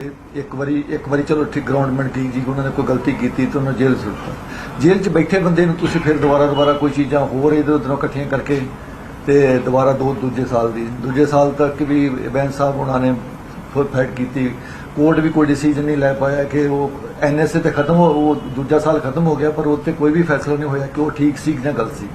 ਇੱਕ ਵਾਰੀ ਇੱਕ ਵਾਰੀ ਚਲੋ ਠੀਕ ਗਰਾਊਂਡਮੈਂਟ ਗਈ ਜੀ, ਉਹਨਾਂ ਨੇ ਕੋਈ ਗਲਤੀ ਕੀਤੀ ਤਾਂ ਉਹਨੂੰ ਜੇਲ੍ਹ ਸੁੱਟਤਾ। ਜੇਲ੍ਹ 'ਚ ਬੈਠੇ ਬੰਦੇ ਨੂੰ ਤੁਸੀਂ ਫਿਰ ਦੁਬਾਰਾ ਦੁਬਾਰਾ ਕੋਈ ਚੀਜ਼ਾਂ ਹੋਰ ਇਧਰ ਉਧਰੋਂ ਇਕੱਠੀਆਂ ਕਰਕੇ ਤੇ ਦੁਬਾਰਾ ਦੋ ਦੂਜੇ ਸਾਲ ਦੀ। ਦੂਜੇ ਸਾਲ ਤੱਕ ਵੀ ਬੈਂਸ ਸਾਹਿਬ ਉਹਨਾਂ ਨੇ ਫੁੱਲ ਫਾਈਟ ਕੀਤੀ। ਕੋਰਟ ਵੀ ਕੋਈ ਡਿਸੀਜਨ ਨਹੀਂ ਲੈ ਪਾਇਆ ਕਿ ਉਹ ਐਨਐਸਏ ਤੇ ਖਤਮ ਹੋ, ਉਹ ਦੂਜਾ ਸਾਲ ਖਤਮ ਹੋ ਗਿਆ, ਪਰ ਉਹ 'ਤੇ ਕੋਈ ਵੀ ਫੈਸਲਾ ਨਹੀਂ ਹੋਇਆ ਕਿ ਉਹ ਠੀਕ ਸੀ ਜਾਂ ਗਲਤ ਸੀ।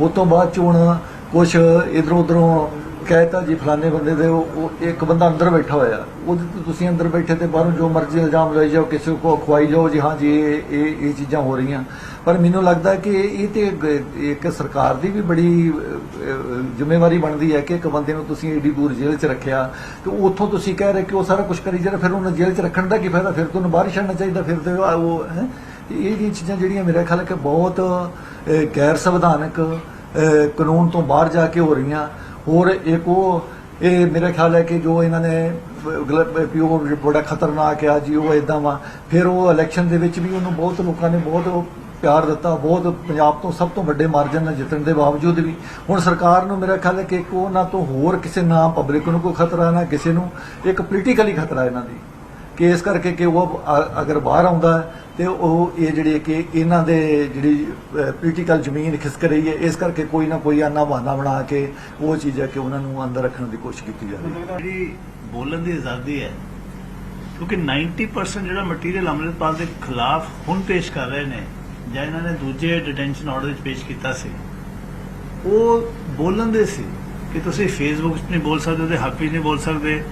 ਉਸ ਤੋਂ ਬਾਅਦ ਚ ਹੁਣ ਕੁਝ ਇਧਰੋਂ ਉਧਰੋਂ ਕਹਿਤਾ ਜੀ, ਫਲਾਣੇ ਬੰਦੇ ਦੇ ਉਹ ਉਹ ਇੱਕ ਬੰਦਾ ਅੰਦਰ ਬੈਠਾ ਹੋਇਆ। ਉਹਦੇ ਤੇ ਤੁਸੀਂ ਅੰਦਰ ਬੈਠੇ ਤੇ ਬਾਹਰੋਂ ਜੋ ਮਰਜ਼ੀ ਇਲਜ਼ਾਮ ਲਾਈ ਜਾਓ, ਕਿਸੇ ਕੋ ਖਵਾਈ ਜਾਓ, ਜੀ ਹਾਂ ਜੀ, ਇਹ ਇਹ ਇਹ ਚੀਜ਼ਾਂ ਹੋ ਰਹੀਆਂ। ਪਰ ਮੈਨੂੰ ਲੱਗਦਾ ਕਿ ਇਹ ਤੇ ਇੱਕ- ਸਰਕਾਰ ਦੀ ਵੀ ਬੜੀ ਜ਼ਿੰਮੇਵਾਰੀ ਬਣਦੀ ਹੈ ਕਿ ਇੱਕ ਬੰਦੇ ਨੂੰ ਤੁਸੀਂ ਏਡੀ ਦੂਰ ਜੇਲ੍ਹ 'ਚ ਰੱਖਿਆ। ਤੇ ਉੱਥੋਂ ਤੁਸੀਂ ਕਹਿ ਰਹੇ ਕਿ ਉਹ ਸਾਰਾ ਕੁਝ ਕਰੀ ਜਾ ਰਿਹਾ ਫਿਰ ਉਹਨੂੰ ਜੇਲ੍ਹ 'ਚ ਰੱਖਣ ਦਾ ਕੀ ਫਾਇਦਾ? ਫਿਰ ਤੁਹਾਨੂੰ ਬਾਹਰ ਛੱਡਣਾ ਚਾਹੀਦਾ, ਫਿਰ ਤੇ ਉਹ ਹੈ? ਇਹ ਜੀ ਚੀਜ਼ਾਂ ਜਿਹੜੀਆਂ ਮੇਰੇ ਖਿਆਲ ਕਿ ਬਹੁਤ ਗੈਰ ਸੰਵਿਧਾਨਕ ਕਾਨੂੰਨ ਤੋਂ ਬਾਹਰ ਜਾ ਕੇ ਹੋ ਰਹੀਆਂ। ਹੋਰ ਇੱਕ ਉਹ, ਇਹ ਮੇਰੇ ਖਿਆਲ ਹੈ ਕਿ ਜੋ ਇਹਨਾਂ ਨੇ ਪਿਓ ਬੜਾ ਖਤਰਨਾਕ ਆ ਜੀ, ਉਹ ਇਦਾਂ ਵਾ। ਫਿਰ ਉਹ ਇਲੈਕਸ਼ਨ ਦੇ ਵਿੱਚ ਵੀ ਉਹਨੂੰ ਬਹੁਤ ਲੋਕਾਂ ਨੇ ਬਹੁਤ ਉਹ ਪਿਆਰ ਦਿੱਤਾ, ਬਹੁਤ ਪੰਜਾਬ ਤੋਂ ਸਭ ਤੋਂ ਵੱਡੇ ਮਾਰਜਨ ਨਾਲ ਜਿੱਤਣ ਦੇ ਬਾਵਜੂਦ ਵੀ। ਹੁਣ ਸਰਕਾਰ ਨੂੰ ਮੇਰਾ ਖਿਆਲ ਹੈ ਕਿ ਇੱਕ ਉਹਨਾਂ ਤੋਂ ਹੋਰ ਕਿਸੇ ਨਾ ਪਬਲਿਕ ਨੂੰ ਕੋਈ ਖਤਰਾ ਨਾ ਕਿਸੇ ਨੂੰ, ਇੱਕ ਪੋਲੀਟੀਕਲੀ ਖਤਰਾ ਇਹਨਾਂ ਦੀ। ਕਿ ਇਸ ਕਰਕੇ ਕਿ ਉਹ ਅਗਰ ਬਾਹਰ ਆਉਂਦਾ ਹੈ, ਤੇ ਉਹ ਇਹ ਜਿਹੜੇ ਕਿ ਇਹਨਾਂ ਦੇ ਜਿਹੜੀ ਪੋਲੀਟੀਕਲ ਜ਼ਮੀਨ ਖਿਸਕ ਰਹੀ ਹੈ, ਇਸ ਕਰਕੇ ਕੋਈ ਨਾ ਕੋਈ ਆਨਾ ਬਹਾਨਾ ਬਣਾ ਕੇ ਉਹ ਚੀਜ਼ ਹੈ ਕਿ ਉਹਨਾਂ ਨੂੰ ਅੰਦਰ ਰੱਖਣ ਦੀ ਕੋਸ਼ਿਸ਼ ਕੀਤੀ ਜਾ ਰਹੀ ਹੈ। ਜਿਹੜੀ ਬੋਲਣ ਦੀ ਆਜ਼ਾਦੀ ਹੈ, ਕਿਉਂਕਿ 90% ਜਿਹੜਾ ਮਟੀਰੀਅਲ ਅੰਮ੍ਰਿਤਪਾਲ ਦੇ ਖਿਲਾਫ ਹੁਣ ਪੇਸ਼ ਕਰ ਰਹੇ ਨੇ, ਜਾਂ ਇਹਨਾਂ ਨੇ ਦੂਜੇ ਡਿਟੈਂਸ਼ਨ ਆਰਡਰ ਵਿੱਚ ਪੇਸ਼ ਕੀਤਾ ਸੀ, ਉਹ ਬੋਲਣ ਦੇ ਸੀ ਕਿ ਤੁਸੀਂ ਫੇਸਬੁੱਕ 'ਤੇ ਨਹੀਂ ਬੋਲ ਸਕਦੇ ਤੇ ਹੱਕ 'ਚ ਨਹੀਂ ਬੋਲ ਸਕਦੇ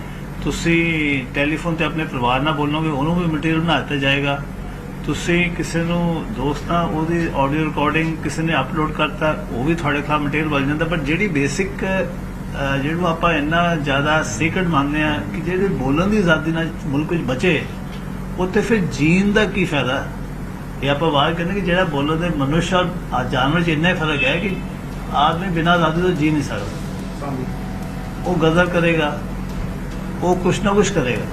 ਤੁਸੀਂ ਟੈਲੀਫੋਨ ਤੇ ਆਪਣੇ ਪਰਿਵਾਰ ਨਾਲ ਬੋਲੋਗੇ ਉਹਨੂੰ ਵੀ ਮਟੀਰੀਅਲ ਬਣਾ ਦਿੱਤਾ ਜਾਏਗਾ। ਤੁਸੀਂ ਕਿਸੇ ਨੂੰ ਦੋਸਤਾਂ ਉਹਦੀ ਆਡੀਓ ਰਿਕਾਰਡਿੰਗ ਕਿਸੇ ਨੇ ਅਪਲੋਡ ਕਰਤਾ ਉਹ ਵੀ ਤੁਹਾਡੇ ਖਿਲਾਫ ਮਟੀਰੀਅਲ ਬਣ ਜਾਂਦਾ। ਪਰ ਜਿਹੜੀ ਬੇਸਿਕ ਜਿਹਨੂੰ ਆਪਾਂ ਇੰਨਾ ਜ਼ਿਆਦਾ ਸੀਕ੍ਰੇਟ ਮੰਨਦੇ ਆ ਕਿ ਜਿਹੜੇ ਬੋਲਣ ਦੀ ਆਜ਼ਾਦੀ ਨਾਲ ਮੁਲਕ ਵਿੱਚ ਬਚੇ ਉੱਥੇ ਫਿਰ ਜੀਣ ਦਾ ਕੀ ਫਾਇਦਾ? ਇਹ ਆਪਾਂ ਬਾਤ ਕਰਨੇ ਕਿ ਜਿਹੜਾ ਬੋਲਣ ਦੇ ਮਨੁੱਖ ਔਰ ਜਾਨਵਰ 'ਚ ਇੰਨਾ ਹੀ ਫ਼ਰਕ ਹੈ ਕਿ ਆਦਮੀ ਬਿਨਾਂ ਆਜ਼ਾਦੀ ਤੋਂ ਜੀ ਨਹੀਂ ਸਕਦਾ। ਉਹ ਗਜ਼ਲ ਕਰੇਗਾ। ਉਹ ਕੁਛ ਨਾ ਕੁਛ ਕਰੇਗਾ।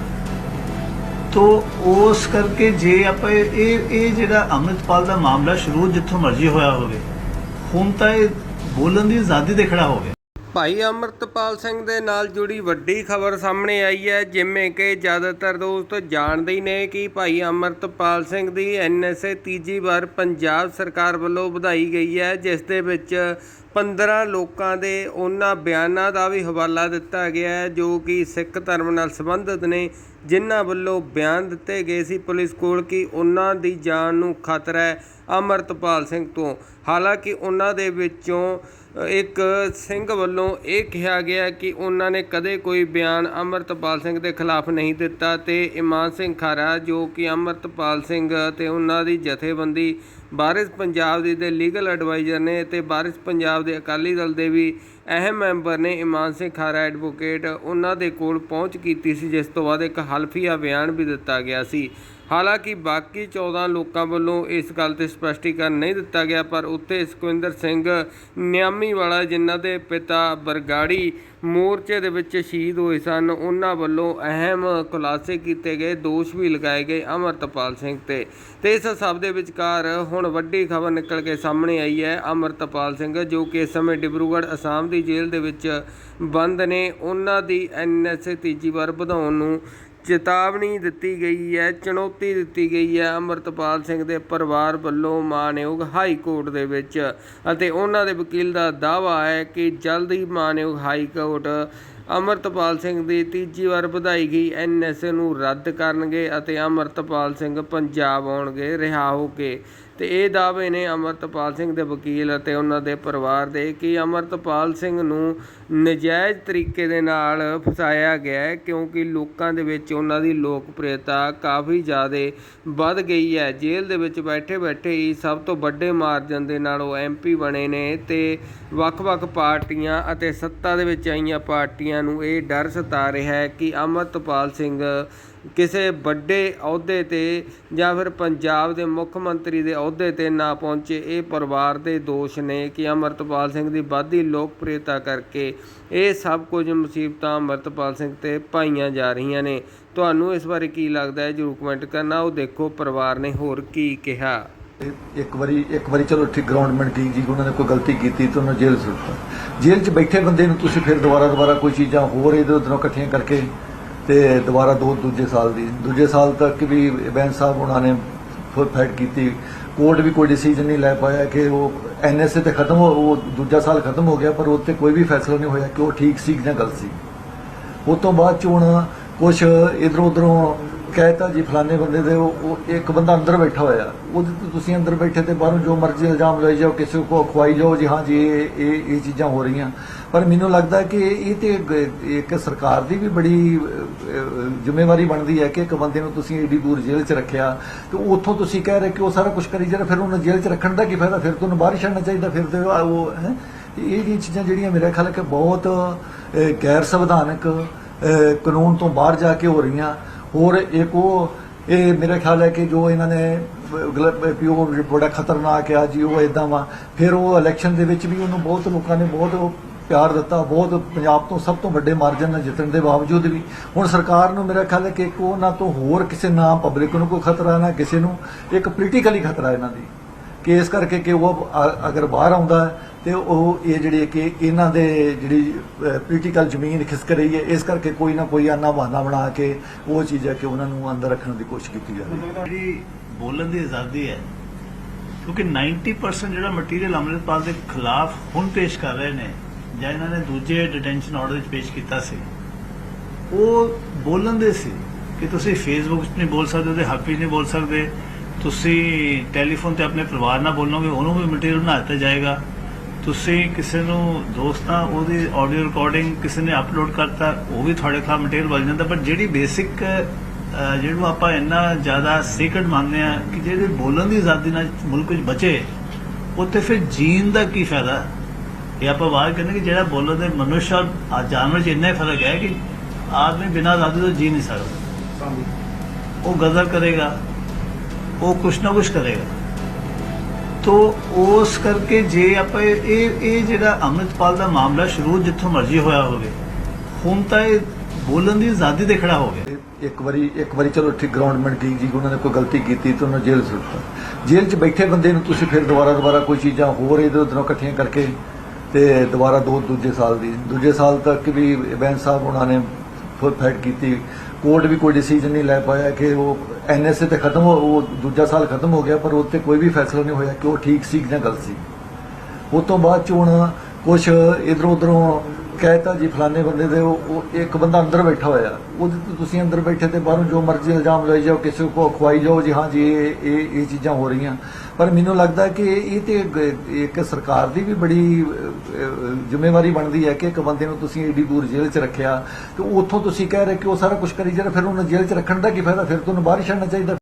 ਤੋ ਉਸ ਕਰਕੇ ਜੇ ਆਪਾਂ ਇਹ ਇਹ ਇਹ ਜਿਹੜਾ ਅੰਮ੍ਰਿਤਪਾਲ ਦਾ ਮਾਮਲਾ ਸ਼ੁਰੂ ਜਿੱਥੋਂ ਮਰਜ਼ੀ ਹੋਇਆ ਹੋਵੇ, ਹੁਣ ਤਾਂ ਇਹ ਬੋਲਣ ਦੀ ਆਜ਼ਾਦੀ ਤੇ ਖੜਾ ਹੋ ਗਿਆ। ਭਾਈ ਅਮਰਤਪਾਲ ਸਿੰਘ ਦੇ ਨਾਲ ਜੁੜੀ ਵੱਡੀ ਖਬਰ ਸਾਹਮਣੇ ਆਈ ਹੈ, ਜਿਵੇਂ ਕਿ ਜ਼ਿਆਦਾਤਰ ਦੋਸਤ ਜਾਣਦੇ ਹੀ ਨੇ ਕਿ ਭਾਈ ਅਮਰਤਪਾਲ ਸਿੰਘ ਦੀ ਐਨਐਸਏ ਤੀਜੀ ਵਾਰ ਪੰਜਾਬ ਸਰਕਾਰ ਵੱਲੋਂ ਵਧਾਈ ਗਈ ਹੈ, ਜਿਸ ਦੇ ਵਿੱਚ 15 ਲੋਕਾਂ ਦੇ ਉਹਨਾਂ ਬਿਆਨਾਂ ਦਾ ਵੀ ਹਵਾਲਾ ਦਿੱਤਾ ਗਿਆ ਹੈ, ਜੋ ਕਿ ਸਿੱਖ ਧਰਮ ਨਾਲ ਸੰਬੰਧਿਤ ਨੇ, ਜਿਨ੍ਹਾਂ ਵੱਲੋਂ ਬਿਆਨ ਦਿੱਤੇ ਗਏ ਸੀ ਪੁਲਿਸ ਕੋਲ ਕਿ ਉਹਨਾਂ ਦੀ ਜਾਨ ਨੂੰ ਖਤਰਾ ਹੈ ਅਮਰਤਪਾਲ ਸਿੰਘ ਤੋਂ। ਹਾਲਾਂਕਿ ਉਹਨਾਂ ਦੇ ਵਿੱਚੋਂ ਇੱਕ ਸਿੰਘ ਵੱਲੋਂ ਇਹ ਕਿਹਾ ਗਿਆ ਕਿ ਉਹਨਾਂ ਨੇ ਕਦੇ ਕੋਈ ਬਿਆਨ ਅਮਰਤਪਾਲ ਸਿੰਘ ਦੇ ਖਿਲਾਫ ਨਹੀਂ ਦਿੱਤਾ ਤੇ ਇਮਾਨ ਸਿੰਘ ਖਾਰਾ ਜੋ ਕਿ ਅਮਰਤਪਾਲ ਸਿੰਘ ਤੇ ਉਹਨਾਂ ਦੀ ਜਥੇਬੰਦੀ ਬਾਰਿਸ ਪੰਜਾਬ ਦੀ ਦੇ ਲੀਗਲ ਐਡਵਾਈਜ਼ਰ ਨੇ ਅਤੇ ਬਾਰਿਸ ਪੰਜਾਬ ਦੇ ਅਕਾਲੀ ਦਲ ਦੇ ਵੀ ਅਹਿਮ ਮੈਂਬਰ ਨੇ ਇਮਾਨ ਸਿੰਘ ਖਾਰਾ ਐਡਵੋਕੇਟ ਉਹਨਾਂ ਦੇ ਕੋਲ ਪਹੁੰਚ ਕੀਤੀ ਸੀ, ਜਿਸ ਤੋਂ ਬਾਅਦ ਇੱਕ ਹਲਫੀਆ ਬਿਆਨ ਵੀ ਦਿੱਤਾ ਗਿਆ ਸੀ। ਹਾਲਾਂਕਿ ਬਾਕੀ 14 ਲੋਕਾਂ ਵੱਲੋਂ ਇਸ ਗੱਲ ਤੇ ਸਪਸ਼ਟੀਕਰਨ ਨਹੀਂ ਦਿੱਤਾ ਗਿਆ, ਪਰ ਉੱਤੇ ਸੁਖਵਿੰਦਰ ਸਿੰਘ ਨਿਆਮੀ ਵਾਲਾ ਜਿਨ੍ਹਾਂ ਦੇ ਪਿਤਾ ਬਰਗਾੜੀ ਮੋਰਚੇ ਦੇ ਵਿੱਚ ਸ਼ਹੀਦ ਹੋਏ ਸਨ, ਉਹਨਾਂ ਵੱਲੋਂ ਅਹਿਮ ਖੁਲਾਸੇ ਕੀਤੇ ਗਏ, ਦੋਸ਼ ਵੀ ਲਗਾਏ ਗਏ ਅਮਰਤਪਾਲ ਸਿੰਘ ਤੇ। ਤੇ ਇਸ ਸਭ ਦੇ ਵਿਚਕਾਰ ਹੁਣ ਹੁਣ ਵੱਡੀ ਖਬਰ ਨਿਕਲ ਕੇ ਸਾਹਮਣੇ ਆਈ ਹੈ, ਅਮਰਤਪਾਲ ਸਿੰਘ, ਜੋ ਕਿ ਇਸ ਸਮੇਂ ਡਿਬਰੂਗੜ੍ਹ, ਅਸਾਮ ਦੀ ਜੇਲ੍ਹ ਦੇ ਵਿੱਚ ਬੰਦ ਨੇ। ਉਹਨਾਂ ਦੀ ਐਨਐਸਏ ਤੀਜੀ ਵਾਰ ਵਧਾਉਣ ਨੂੰ ਚੇਤਾਵਨੀ ਦਿੱਤੀ ਗਈ ਹੈ, ਚੁਣੌਤੀ ਦਿੱਤੀ ਗਈ ਹੈ। ਅਮਰਤਪਾਲ ਸਿੰਘ ਦੇ ਪਰਿਵਾਰ ਵੱਲੋਂ ਮਾਨਯੋਗ ਹਾਈ ਕੋਰਟ ਦੇ ਵਿੱਚ ਅਤੇ ਉਹਨਾਂ ਦੇ ਵਕੀਲ ਦਾ ਦਾਅਵਾ ਹੈ ਕਿ ਜਲਦ ਹੀ ਮਾਨਯੋਗ ਹਾਈ ਕੋਰਟ ਅਮਰਤਪਾਲ ਸਿੰਘ ਦੀ ਤੀਜੀ ਵਾਰ ਵਧਾਈ ਗਈ। ਐਨਐਸਏ ਨੂੰ ਰੱਦ ਕਰਨਗੇ ਅਤੇ ਅਮਰਤਪਾਲ ਸਿੰਘ ਪੰਜਾਬ ਆਉਣਗੇ, ਰਿਹਾ ਹੋ ਕੇ। ਤੇ ਇਹ ਦਾਅਵੇ ਨੇ ਅਮਰਤਪਾਲ ਸਿੰਘ ਦੇ ਵਕੀਲ ਅਤੇ ਉਹਨਾਂ ਦੇ ਪਰਿਵਾਰ ਦੇ ਕਿ ਅਮਰਤਪਾਲ ਸਿੰਘ ਨੂੰ ਨਜਾਇਜ਼ ਤਰੀਕੇ ਦੇ ਨਾਲ ਫਸਾਇਆ ਗਿਆ ਹੈ ਕਿਉਂਕਿ ਲੋਕਾਂ ਦੇ ਵਿੱਚ ਉਹਨਾਂ ਦੀ ਲੋਕਪ੍ਰਿਯਤਾ ਕਾਫੀ ਜ਼ਿਆਦਾ ਵੱਧ ਗਈ ਹੈ। ਜੇਲ੍ਹ ਦੇ ਵਿੱਚ ਬੈਠੇ ਬੈਠੇ ਹੀ ਸਭ ਤੋਂ ਵੱਡੇ ਮਾਰਜਨ ਦੇ ਨਾਲ ਉਹ ਐਮਪੀ ਬਣੇ ਨੇ ਤੇ ਵੱਖ-ਵੱਖ ਪਾਰਟੀਆਂ ਅਤੇ ਸੱਤਾ ਦੇ ਵਿੱਚ ਆਈਆਂ ਪਾਰਟੀਆਂ ਨੂੰ ਇਹ ਡਰ ਸਤਾ ਰਿਹਾ ਹੈ ਕਿ ਅਮਰਤਪਾਲ ਸਿੰਘ ਕਿਸੇ ਵੱਡੇ ਅਹੁਦੇ ਤੇ ਜਾਂ ਫਿਰ ਪੰਜਾਬ ਦੇ ਮੁੱਖ ਮੰਤਰੀ ਦੇ ਅਹੁਦੇ ਤੇ ਨਾ ਪਹੁੰਚੇ। ਇਹ ਪਰਿਵਾਰ ਦੇ ਦੋਸ਼ ਨੇ ਕਿ ਅਮਰਤਪਾਲ ਸਿੰਘ ਦੀ ਵਾਧੀ ਲੋਕਪ੍ਰਿਯਤਾ ਕਰਕੇ ਇਹ ਸਭ ਕੁਝ ਮੁਸੀਬਤਾਂ ਅਮਰਤਪਾਲ ਸਿੰਘ ਤੇ ਪਾਈਆਂ ਜਾ ਰਹੀਆਂ ਨੇ। ਤੁਹਾਨੂੰ ਇਸ ਬਾਰੇ ਕੀ ਲੱਗਦਾ ਹੈ? ਜਰੂਰ ਕਮੈਂਟ ਕਰਨਾ। ਉਹ ਦੇਖੋ, ਪਰਿਵਾਰ ਨੇ ਹੋਰ ਕੀ ਕਿਹਾ। ਇੱਕ ਵਾਰੀ ਇੱਕ ਵਾਰੀ ਚਲੋ ਠੀਕ ਗਰਾਊਂਡਮੈਂਟ ਗਈ ਜੀ, ਉਹਨਾਂ ਨੇ ਕੋਈ ਗਲਤੀ ਕੀਤੀ ਤਾਂ ਉਹਨੂੰ ਜੇਲ੍ਹ ਸੁੱਟਤਾ ਜੇਲ੍ਹ 'ਚ ਬੈਠੇ ਬੰਦੇ ਨੂੰ ਤੁਸੀਂ ਫਿਰ ਦੁਬਾਰਾ ਦੁਬਾਰਾ ਕੋਈ ਚੀਜ਼ਾਂ ਹੋਰ ਇਧਰ ਉਧਰੋਂ ਇਕੱਠੀਆਂ ਕਰਕੇ ਤੇ ਦੁਬਾਰਾ ਦੋ ਦੂਜੇ ਸਾਲ ਦੀ। ਦੂਜੇ ਸਾਲ ਤੱਕ ਵੀ ਬੈਂਸ ਸਾਹਿਬ ਉਹਨਾਂ ਨੇ ਫੁੱਲ ਫਾਈਟ ਕੀਤੀ। ਕੋਰਟ ਵੀ ਕੋਈ ਡਿਸੀਜਨ ਨਹੀਂ ਲੈ ਪਾਇਆ ਕਿ ਉਹ ਐਨਐਸਏ ਤੇ ਖਤਮ ਹੋ, ਉਹ ਦੂਜਾ ਸਾਲ ਖਤਮ ਹੋ ਗਿਆ, ਪਰ ਉਹ ਤੇ ਕੋਈ ਵੀ ਫੈਸਲਾ ਨਹੀਂ ਹੋਇਆ ਕਿ ਉਹ ਠੀਕ ਸੀ ਜਾਂ ਗਲਤ ਸੀ। ਉਸ ਤੋਂ ਬਾਅਦ ਚ ਹੁਣ ਕੁਝ ਇਧਰੋਂ ਉਧਰੋਂ ਕਹਿਤਾ ਜੀ, ਫਲਾਣੇ ਬੰਦੇ ਦੇ ਉਹ ਉਹ ਇੱਕ ਬੰਦਾ ਅੰਦਰ ਬੈਠਾ ਹੋਇਆ। ਉਹਦੇ ਤੇ ਤੁਸੀਂ ਅੰਦਰ ਬੈਠੇ ਤੇ ਬਾਹਰੋਂ ਜੋ ਮਰਜ਼ੀ ਇਲਜ਼ਾਮ ਲਾਈ ਜਾਓ, ਕਿਸੇ ਕੋ ਖਵਾਈ ਜਾਓ, ਜੀ ਹਾਂ ਜੀ, ਇਹ ਇਹ ਇਹ ਚੀਜ਼ਾਂ ਹੋ ਰਹੀਆਂ। ਪਰ ਮੈਨੂੰ ਲੱਗਦਾ ਕਿ ਇਹ ਤੇ ਇੱਕ- ਸਰਕਾਰ ਦੀ ਵੀ ਬੜੀ ਜ਼ਿੰਮੇਵਾਰੀ ਬਣਦੀ ਹੈ ਕਿ ਇੱਕ ਬੰਦੇ ਨੂੰ ਤੁਸੀਂ ਏਡੀ ਦੂਰ ਜੇਲ੍ਹ 'ਚ ਰੱਖਿਆ। ਤੇ ਉੱਥੋਂ ਤੁਸੀਂ ਕਹਿ ਰਹੇ ਕਿ ਉਹ ਸਾਰਾ ਕੁਝ ਕਰੀ ਜਾ ਰਿਹਾ ਫਿਰ ਉਹਨੂੰ ਜੇਲ੍ਹ 'ਚ ਰੱਖਣ ਦਾ ਕੀ ਫਾਇਦਾ? ਫਿਰ ਤੁਹਾਨੂੰ ਬਾਹਰ ਛੱਡਣਾ ਚਾਹੀਦਾ, ਫਿਰ ਤੇ ਉਹ ਹੈ? ਇਹ ਜਿਹੜੀਆਂ ਚੀਜ਼ਾਂ ਜਿਹੜੀਆਂ ਮੇਰੇ ਖਿਆਲ ਕਿ ਬਹੁਤ ਗੈਰ ਸੰਵਿਧਾਨਕ ਕਾਨੂੰਨ ਤੋਂ ਬਾਹਰ ਜਾ ਕੇ ਹੋ ਰਹੀਆਂ। ਹੋਰ ਇੱਕ ਉਹ, ਇਹ ਮੇਰਾ ਖਿਆਲ ਹੈ ਕਿ ਜੋ ਇਹਨਾਂ ਨੇ ਗਲਤ ਪਿਓ ਬੜਾ ਖਤਰਨਾਕ ਆ ਜੀ, ਉਹ ਇਦਾਂ ਵਾ। ਫਿਰ ਉਹ ਇਲੈਕਸ਼ਨ ਦੇ ਵਿੱਚ ਵੀ ਉਹਨੂੰ ਬਹੁਤ ਲੋਕਾਂ ਨੇ ਬਹੁਤ ਉਹ ਪਿਆਰ ਦਿੱਤਾ, ਬਹੁਤ ਪੰਜਾਬ ਤੋਂ ਸਭ ਤੋਂ ਵੱਡੇ ਮਾਰਜਨ ਨਾਲ ਜਿੱਤਣ ਦੇ ਬਾਵਜੂਦ ਵੀ। ਹੁਣ ਸਰਕਾਰ ਨੂੰ ਮੇਰਾ ਖਿਆਲ ਹੈ ਕਿ ਇੱਕ ਉਹਨਾਂ ਤੋਂ ਹੋਰ ਕਿਸੇ ਨਾ ਪਬਲਿਕ ਨੂੰ ਕੋਈ ਖਤਰਾ ਨਾ ਕਿਸੇ ਨੂੰ, ਇੱਕ ਪੋਲੀਟੀਕਲੀ ਖਤਰਾ ਇਹਨਾਂ ਦੀ। ਕਿ ਇਸ ਕਰਕੇ ਕਿ ਉਹ ਅਗਰ ਬਾਹਰ ਆਉਂਦਾ ਹੈ, ਤੇ ਉਹ ਇਹ ਜਿਹੜੀ ਕਿ ਇਹਨਾਂ ਦੇ ਜਿਹੜੀ ਪੋਲੀਟੀਕਲ ਜ਼ਮੀਨ ਖਿਸਕ ਰਹੀ ਹੈ, ਇਸ ਕਰਕੇ ਕੋਈ ਨਾ ਕੋਈ ਆਨਾ ਬਹਾਨਾ ਬਣਾ ਕੇ ਉਹ ਚੀਜ਼ ਹੈ ਕਿ ਉਹਨਾਂ ਨੂੰ ਅੰਦਰ ਰੱਖਣ ਦੀ ਕੋਸ਼ਿਸ਼ ਕੀਤੀ ਜਾ ਰਹੀ ਹੈ। ਜਿਹੜੀ ਬੋਲਣ ਦੀ ਆਜ਼ਾਦੀ ਹੈ, ਕਿਉਂਕਿ 90% ਜਿਹੜਾ ਮਟੀਰੀਅਲ ਅੰਮ੍ਰਿਤਪਾਲ ਦੇ ਖਿਲਾਫ ਹੁਣ ਪੇਸ਼ ਕਰ ਰਹੇ ਨੇ, ਜਾਂ ਇਹਨਾਂ ਨੇ ਦੂਜੇ ਡਿਟੈਂਸ਼ਨ ਆਰਡਰ ਵਿੱਚ ਪੇਸ਼ ਕੀਤਾ ਸੀ, ਉਹ ਬੋਲਣ ਦੇ ਸੀ ਕਿ ਤੁਸੀਂ ਫੇਸਬੁੱਕ 'ਤੇ ਨਹੀਂ ਬੋਲ ਸਕਦੇ, ਉਹਦੇ ਹਾਪੀ ਵਿੱਚ ਨਹੀਂ ਬੋਲ ਸਕਦੇ ਤੁਸੀਂ ਟੈਲੀਫੋਨ ਤੇ ਆਪਣੇ ਪਰਿਵਾਰ ਨਾਲ ਬੋਲੋਗੇ ਉਹਨੂੰ ਵੀ ਮਟੀਰੀਅਲ ਬਣਾ ਦਿੱਤਾ ਜਾਏਗਾ। ਤੁਸੀਂ ਕਿਸੇ ਨੂੰ ਦੋਸਤਾਂ ਉਹਦੀ ਆਡੀਓ ਰਿਕਾਰਡਿੰਗ ਕਿਸੇ ਨੇ ਅਪਲੋਡ ਕਰਤਾ ਉਹ ਵੀ ਤੁਹਾਡੇ ਖਿਲਾਫ ਮਟੀਰੀਅਲ ਬਣ ਜਾਂਦਾ। ਪਰ ਜਿਹੜੀ ਬੇਸਿਕ ਜਿਹਨੂੰ ਆਪਾਂ ਇੰਨਾ ਜ਼ਿਆਦਾ ਸੀਕ੍ਰੇਟ ਮੰਨਦੇ ਆ ਕਿ ਜਿਹੜੇ ਬੋਲਣ ਦੀ ਆਜ਼ਾਦੀ ਨਾਲ ਮੁਲਕ ਵਿੱਚ ਬਚੇ ਉੱਥੇ ਫਿਰ ਜੀਣ ਦਾ ਕੀ ਫਾਇਦਾ? ਇਹ ਆਪਾਂ ਬਾਤ ਕਰਨੇ ਕਿ ਜਿਹੜਾ ਬੋਲਣ ਦੇ ਮਨੁੱਖ ਔਰ ਜਾਨਵਰ 'ਚ ਇੰਨਾ ਹੀ ਫ਼ਰਕ ਹੈ ਕਿ ਆਦਮੀ ਬਿਨਾਂ ਆਜ਼ਾਦੀ ਤੋਂ ਜੀ ਨਹੀਂ ਸਕਦਾ। ਉਹ ਗਜ਼ਲ ਕਰੇਗਾ। ਉਹ ਕੁਛ ਨਾ ਕੁਛ ਕਰੇਗਾ। ਤੋ ਉਸ ਕਰਕੇ ਜੇ ਆਪਾਂ ਇਹ ਇਹ ਜਿਹੜਾ ਅੰਮ੍ਰਿਤਪਾਲ ਦਾ ਮਾਮਲਾ ਸ਼ੁਰੂ ਜਿੱਥੋਂ ਮਰਜ਼ੀ ਹੋਇਆ ਹੋਵੇ, ਹੁਣ ਤਾਂ ਇਹ ਬੋਲਣ ਦੀ ਆਜ਼ਾਦੀ ਤੇ ਖੜਾ ਹੋ ਗਿਆ। ਇੱਕ ਵਾਰੀ ਇੱਕ ਵਾਰੀ ਚਲੋ ਠੀਕ ਗਰਾਊਂਡਮੈਂਟ ਗਈ ਜੀ, ਉਹਨਾਂ ਨੇ ਕੋਈ ਗਲਤੀ ਕੀਤੀ ਤੇ ਉਹਨੂੰ ਜੇਲ੍ਹ ਸੁੱਟਤਾ ਜੇਲ੍ਹ 'ਚ ਬੈਠੇ ਬੰਦੇ ਨੂੰ ਤੁਸੀਂ ਫਿਰ ਦੁਬਾਰਾ ਦੁਬਾਰਾ ਕੋਈ ਚੀਜ਼ਾਂ ਹੋਰ ਇਧਰ ਉਧਰੋਂ ਇਕੱਠੀਆਂ ਕਰਕੇ ਤੇ ਦੁਬਾਰਾ ਦੋ ਦੂਜੇ ਸਾਲ ਦੀ ਦੂਜੇ ਸਾਲ ਤੱਕ ਵੀ ਬੈਂਸ ਸਾਹਿਬ ਉਹਨਾਂ ਨੇ ਫੁੱਲ ਫਾਈਟ ਕੀਤੀ। ਕੋਰਟ ਵੀ ਕੋਈ ਡਿਸੀਜਨ ਨਹੀਂ ਲੈ ਪਾਇਆ ਕਿ ਉਹ ਐਨਐਸਏ ਤੇ ਖਤਮ ਹੋ ਉਹ ਦੂਜਾ ਸਾਲ ਖਤਮ ਹੋ ਗਿਆ, ਪਰ ਉਹ ਤੇ ਕੋਈ ਵੀ ਫੈਸਲਾ ਨਹੀਂ ਹੋਇਆ ਕਿ ਉਹ ਠੀਕ ਸੀ ਜਾਂ ਗਲਤ ਸੀ। ਉਸ ਤੋਂ ਬਾਅਦ ਚ ਹੁਣ ਕੁਝ ਇਧਰੋਂ ਉਧਰੋਂ ਕਹਿਤਾ ਜੀ, ਫਲਾਣੇ ਬੰਦੇ ਦੇ ਉਹ ਉਹ ਇੱਕ ਬੰਦਾ ਅੰਦਰ ਬੈਠਾ ਹੋਇਆ। ਉਹਦੇ ਤੇ ਤੁਸੀਂ ਅੰਦਰ ਬੈਠੇ ਤੇ ਬਾਹਰੋਂ ਜੋ ਮਰਜ਼ੀ ਇਲਜ਼ਾਮ ਲਾਈ ਜਾਓ, ਕਿਸੇ ਕੋ ਖਵਾਈ ਜਾਓ, ਜੀ ਹਾਂ ਜੀ, ਇਹ ਇਹ ਇਹ ਚੀਜ਼ਾਂ ਹੋ ਰਹੀਆਂ। ਪਰ ਮੈਨੂੰ ਲੱਗਦਾ ਕਿ ਇਹ ਤੇ ਇੱਕ- ਸਰਕਾਰ ਦੀ ਵੀ ਬੜੀ ਜ਼ਿੰਮੇਵਾਰੀ ਬਣਦੀ ਹੈ ਕਿ ਇੱਕ ਬੰਦੇ ਨੂੰ ਤੁਸੀਂ ਏਡੀ ਦੂਰ ਜੇਲ੍ਹ 'ਚ ਰੱਖਿਆ। ਤੇ ਉੱਥੋਂ ਤੁਸੀਂ ਕਹਿ ਰਹੇ ਕਿ ਉਹ ਸਾਰਾ ਕੁਝ ਕਰੀ ਜਾ ਰਿਹਾ, ਫਿਰ ਉਹਨੂੰ ਜੇਲ੍ਹ 'ਚ ਰੱਖਣ ਦਾ ਕੀ ਫਾਇਦਾ? ਫਿਰ ਤੁਹਾਨੂੰ ਬਾਹਰ ਛੱਡਣਾ ਚਾਹੀਦਾ।